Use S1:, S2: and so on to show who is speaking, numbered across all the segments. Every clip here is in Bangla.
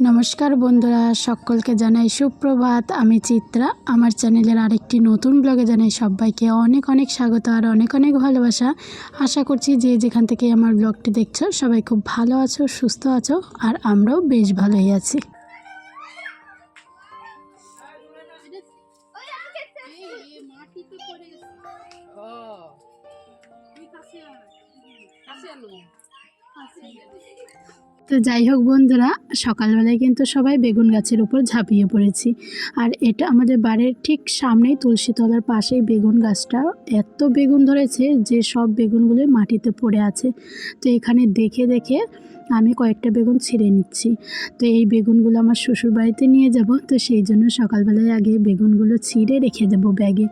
S1: নমস্কার বন্ধুরা, সকলকে জানাই সুপ্রভাত। আমি চিত্রা। আমার চ্যানেলের আরেকটি নতুন ব্লগে জানাই সবাইকে অনেক অনেক স্বাগত আর অনেক অনেক ভালোবাসা। আশা করছি যে যেখান থেকে আমার ব্লগটি দেখছ, সবাই খুব ভালো আছো, সুস্থ আছো, আর আমরাও বেশ ভালোই আছি। তো যাই হোক বন্ধুরা, সকালবেলায় কিন্তু সবাই বেগুন গাছের উপর ঝাঁপিয়ে পড়েছি। আর এটা আমাদের বাড়ির ঠিক সামনেই তুলসীতলার পাশেই বেগুন গাছটা। এত বেগুন ধরেছে যে সব বেগুনগুলো মাটিতে পড়ে আছে। তো এখানে দেখে দেখে আমি কয়েকটা বেগুন ছিঁড়ে নিচ্ছি। তো এই বেগুনগুলো আমার শ্বশুর বাড়িতে নিয়ে যাব। তো সেই জন্য সকালবেলায় আগে বেগুনগুলো ছিঁড়ে রেখে দেবো ব্যাগে।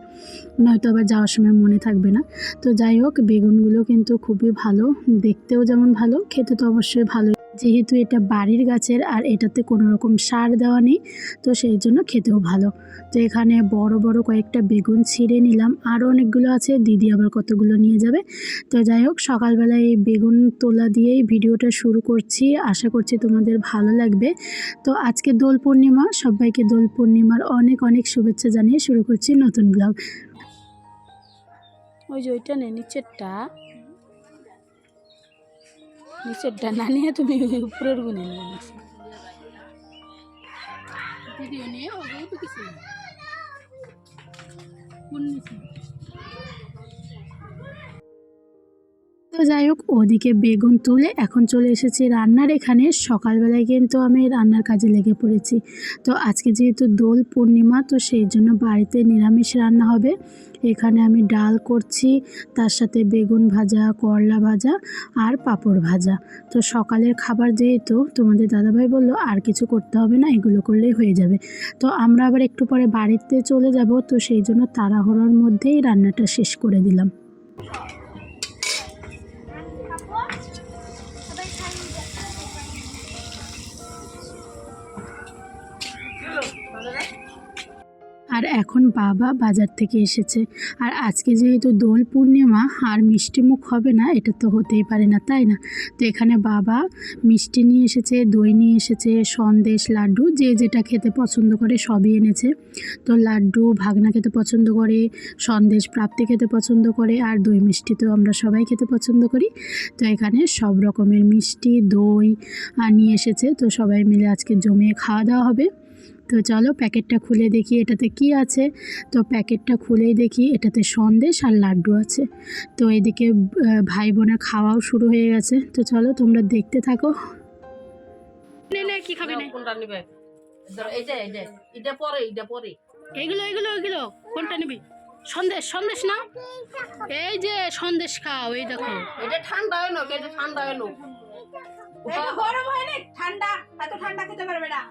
S1: নয়তো আবার যাওয়ার সময় মনে থাকবে না। তো যাই হোক, বেগুনগুলো কিন্তু খুবই ভালো। দেখতেও যেমন ভালো, খেতে তো অবশ্যই ভালো যেহেতু এটা বাড়ির গাছের আর এটাতে কোনো রকম সার দেওয়া নেই, তো সেই জন্য খেতেও ভালো। তো এখানে বড় বড় কয়েকটা বেগুন ছিঁড়ে নিলাম। আরও অনেকগুলো আছে, দিদি আবার কতগুলো নিয়ে যাবে। তো যাই হোক, সকালবেলায় এই বেগুন তোলা দিয়েই ভিডিওটা শুরু করছি আশা করছি তোমাদের ভালো লাগবে। তো আজকে দোল পূর্ণিমা সবাইকে দোল পূর্ণিমার অনেক অনেক শুভেচ্ছা জানিয়ে শুরু করছি নতুন ব্লগ। ওই যে ওইটা নেই নিচেরটা। নিচেরটা না নিয়ে তুমি উপরের গুনে নিয়ে ভিডিও নিয়ে ওগুলো তো কিছু। না তো যাই হোক, ওদিকে বেগুন তুলে এখন চলে এসেছি রান্নার। এখানে সকালবেলায় কিন্তু আমি রান্নার কাজে লেগে পড়েছি। তো আজকে যেহেতু দোল পূর্ণিমা, তো সেই জন্য বাড়িতে নিরামিষ রান্না হবে। এখানে আমি ডাল করছি, তার সাথে বেগুন ভাজা, করলা ভাজা আর পাঁপড় ভাজা। তো সকালের খাবার যেহেতু, তোমাদের দাদাভাই বলল, আর কিছু করতে হবে না, এগুলো করলেই হয়ে যাবে। তো আমরা আবার একটু পরে বাড়িতে চলে যাব, তো সেই জন্য তাড়াহুড়োর মধ্যেই রান্নাটা শেষ করে দিলাম। আর এখন বাবা বাজার থেকে এসেছে। আর আজকে যেহেতু দোল পূর্ণিমা, আর মিষ্টি মুখ হবে না, এটা তো হতেই পারে না, তাই না? তো এখানে বাবা মিষ্টি নিয়ে এসেছে, দই নিয়ে এসেছে, সন্দেশ, লাড্ডু, যে যেটা খেতে পছন্দ করে সবই এনেছে। তো লাড্ডু, ভাগনা খেতে পছন্দ করে, সন্দেশ প্রাপ্তি খেতে পছন্দ করে, আর দই মিষ্টি তো আমরা সবাই খেতে পছন্দ করি। তো এখানে সব রকমের মিষ্টি, দই নিয়ে এসেছে। তো সবাই মিলে আজকে জমিয়ে খাওয়া দাওয়া হবে। তো চলো প্যাকেটটা খুলে দেখি এটাতে কি আছে। তো প্যাকেটটা খুলেই দেখি এটাতে সন্দেশ আর লাড্ডু আছে। তো এদিকে ভাই বোনের খাওয়াও শুরু হয়ে গেছে। তো চলো তোমরা দেখতে থাকো। নে নে কি খাবে না?
S2: কোনটা নিবে? ধরো এইটা এইটা এটা পরে এটা পরে।
S1: এগুলো এগুলো এগুলো কোনটা নিবি? সন্দেশ সন্দেশ না? এই যে সন্দেশ খাও এই দেখো।
S2: এটা ঠান্ডা হয় না এটা ঠান্ডা হয় না।
S3: গরম হয় না ঠান্ডা এত ঠান্ডা খেতে পারবে না।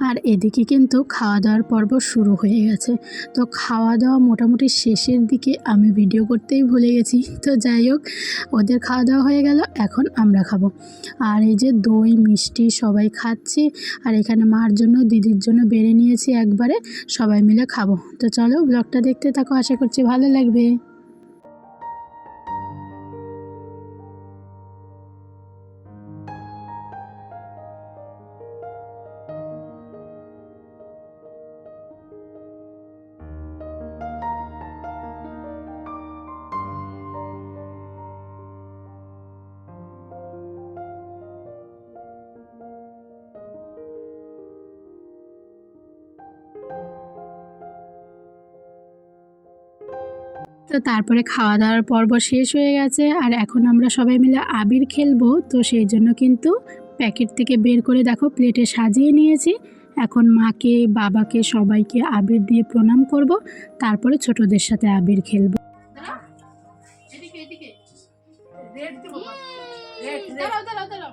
S1: আর এদিকে কিন্তু খাওয়া দাওয়ার পর্ব শুরু হয়ে গেছে। তো খাওয়া দাওয়া মোটামুটি শেষের দিকে আমি ভিডিও করতেই ভুলে গেছি। তো যাই হোক, ওদের খাওয়া দাওয়া হয়ে গেল, এখন আমরা খাব। আর এই যে দই, মিষ্টি সবাই খাচ্ছি, আর এখানে মার জন্য, দিদির জন্য বেড়ে নিয়েছি একবারে, সবাই মিলে খাব। তো চলো ব্লগটা দেখতে থাকো, আশা করছি ভালো লাগবে। তো তারপরে খাওয়া দাওয়ার পর্ব শেষ হয়ে গেছে। আর এখন আমরা সবাই মিলে আবির খেলব। তো সেই জন্য কিন্তু প্যাকেট থেকে বের করে দেখো প্লেটে সাজিয়ে নিয়েছি। এখন মাকে বাবাকে সবাইকে আবির দিয়ে প্রণাম করব। তারপরে ছোটদের সাথে আবির খেলব।
S3: দাঁড়াও দাঁড়াও দাঁড়াও।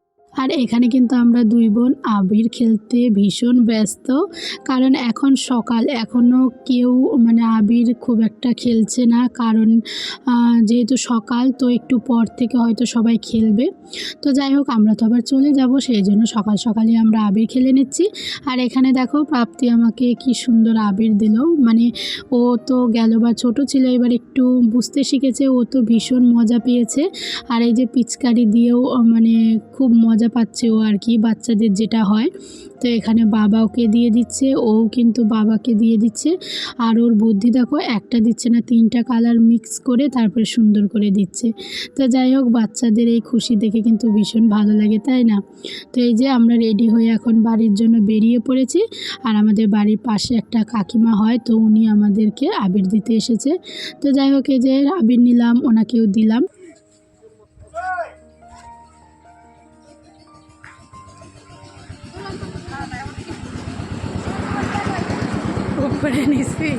S1: আর এখানে কিন্তু আমরা দুই বোন আবির খেলতে ভীষণ ব্যস্ত। কারণ এখন সকাল এখনও কেউ মানে আবির খুব একটা খেলছে না। কারণ যেহেতু সকাল, তো একটু পর থেকে হয়তো সবাই খেলবে। তো যাই হোক, আমরা তো আবার চলে যাব, সেই জন্য সকাল সকালে আমরা আবির খেলে নিচ্ছি। আর এখানে দেখো, প্রাপ্তি আমাকে কি সুন্দর আবির দিল। মানে ও তো গেল বা ছোট ছিল, এবার একটু বুঝতে শিখেছে, ও তো ভীষণ মজা পেয়েছে। আর এই যে পিচকারি দিয়েও মানে খুব মজা পাচ্ছে ও আর কি, বাচ্চাদের যেটা হয়। তো এখানে বাবা ওকে দিয়ে দিচ্ছে, ও কিন্তু বাবাকে দিয়ে দিচ্ছে। আর ওর বুদ্ধি দেখো, একটা দিচ্ছে না, তিনটা কালার মিক্স করে তারপরে সুন্দর করে দিচ্ছে। তো যাই হোক, বাচ্চাদের এই খুশি দেখে কিন্তু ভীষণ ভালো লাগে, তাই না? তো এই যে আমরা রেডি হয়ে এখন বাড়ির জন্য বেরিয়ে পড়েছি। আর আমাদের বাড়ির পাশে একটা কাকিমা হয়, তো উনি আমাদেরকে আবির দিতে এসেছে। তো যাই হোক, এই যে আবির নিলাম, ওনাকেও দিলাম।
S3: উপরে নিছি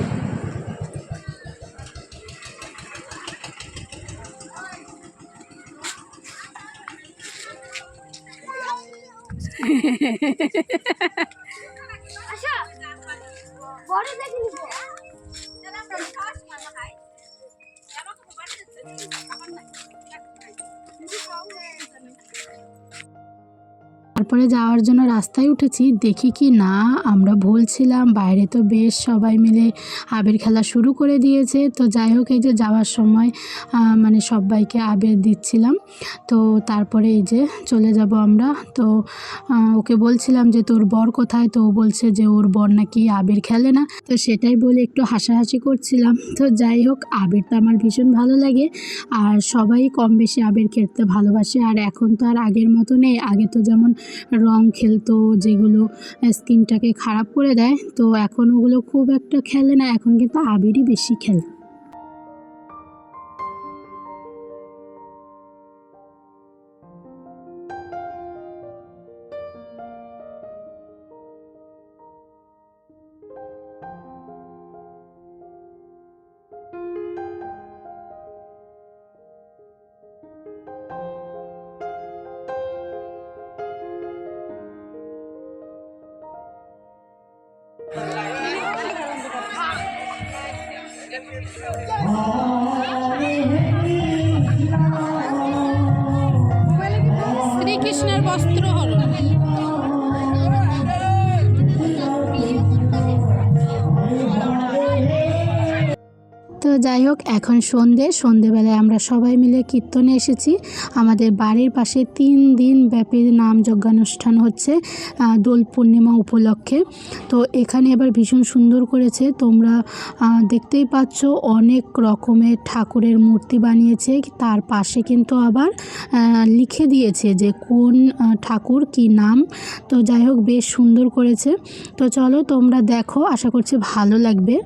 S1: তারপরে যাওয়ার জন্য রাস্তায় উঠেছি। দেখি কি না, আমরা ভুলছিলাম বাইরে তো বেশ সবাই মিলে আবির খেলা শুরু করে দিয়েছে। তো যাই হোক, এই যে যাওয়ার সময় মানে সবাইকে আবির দিচ্ছিলাম। তো তারপরে এই যে চলে যাব আমরা। তো ওকে বলছিলাম যে, তোর বর কোথায়? তো ও বলছে যে, ওর বর নাকি আবির খেলে না। তো সেটাই বলে একটু হাসাহাসি করছিলাম। তো যাই হোক, আবির তো আমার ভীষণ ভালো লাগে। আর সবাই কম বেশি আবির খেলতে ভালোবাসে। আর এখন তো আর আগের মতো নেই আগে তো যেমন রং খেলতো, যেগুলো স্কিনটাকে খারাপ করে দেয়। তো এখন ওগুলো খুব একটা খেলে না, এখন কিন্তু আবিরই বেশি খেলে।
S3: শ্রীকৃষ্ণের বস্ত্র হরণ
S1: যাই হোক, এখন সন্ধে। সন্ধেবেলায় আমরা সবাই মিলে কীর্তনে এসেছি। আমাদের বাড়ির পাশে তিন দিন ব্যাপী নাম যজ্ঞানুষ্ঠান হচ্ছে দোল পূর্ণিমা উপলক্ষে। তো এখানে এবার ভীষণ সুন্দর করেছে। তোমরা দেখতেই পাচ্ছ অনেক রকমের ঠাকুরের মূর্তি বানিয়েছে। তার পাশে কিন্তু আবার লিখে দিয়েছে যে কোন ঠাকুর কি নাম। তো যাই হোক, বেশ সুন্দর করেছে। তো চলো তোমরা দেখো, আশা করছি ভালো লাগবে।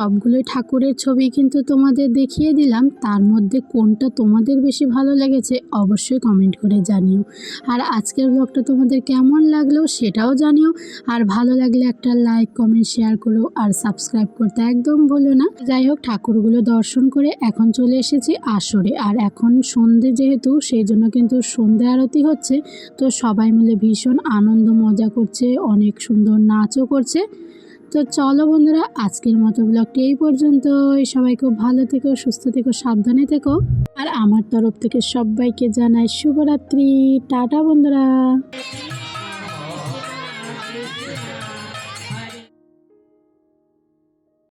S1: সবগুলোই ঠাকুরের ছবি কিন্তু তোমাদের দেখিয়ে দিলাম। তার মধ্যে কোনটা তোমাদের বেশি ভালো লেগেছে অবশ্যই কমেন্ট করে জানিও। আর আজকের ব্লগটা তোমাদের কেমন লাগল সেটাও জানিও। আর ভালো লাগলে একটা লাইক কমেন্ট শেয়ার করো আর সাবস্ক্রাইব করতে একদম ভুলো না। যাই হোক, ঠাকুরগুলো দর্শন করে এখন চলে এসেছি আসরে। আর এখন সন্ধে যেহেতু, সেই জন্য কিন্তু সন্ধে আরতি হচ্ছে। তো সবাই মিলে ভীষণ আনন্দ মজা করছে, অনেক সুন্দর নাচও করছে। তো চলো বন্ধুরা, আজকের মতো ব্লগটি এই পর্যন্তই। সবাই খুব ভালো থেকো, সুস্থ থেকো, সাবধানে থেকো। আর আমার তরফ থেকে সবাইকে জানাই শুভরাত্রি। টাটা বন্ধুরা।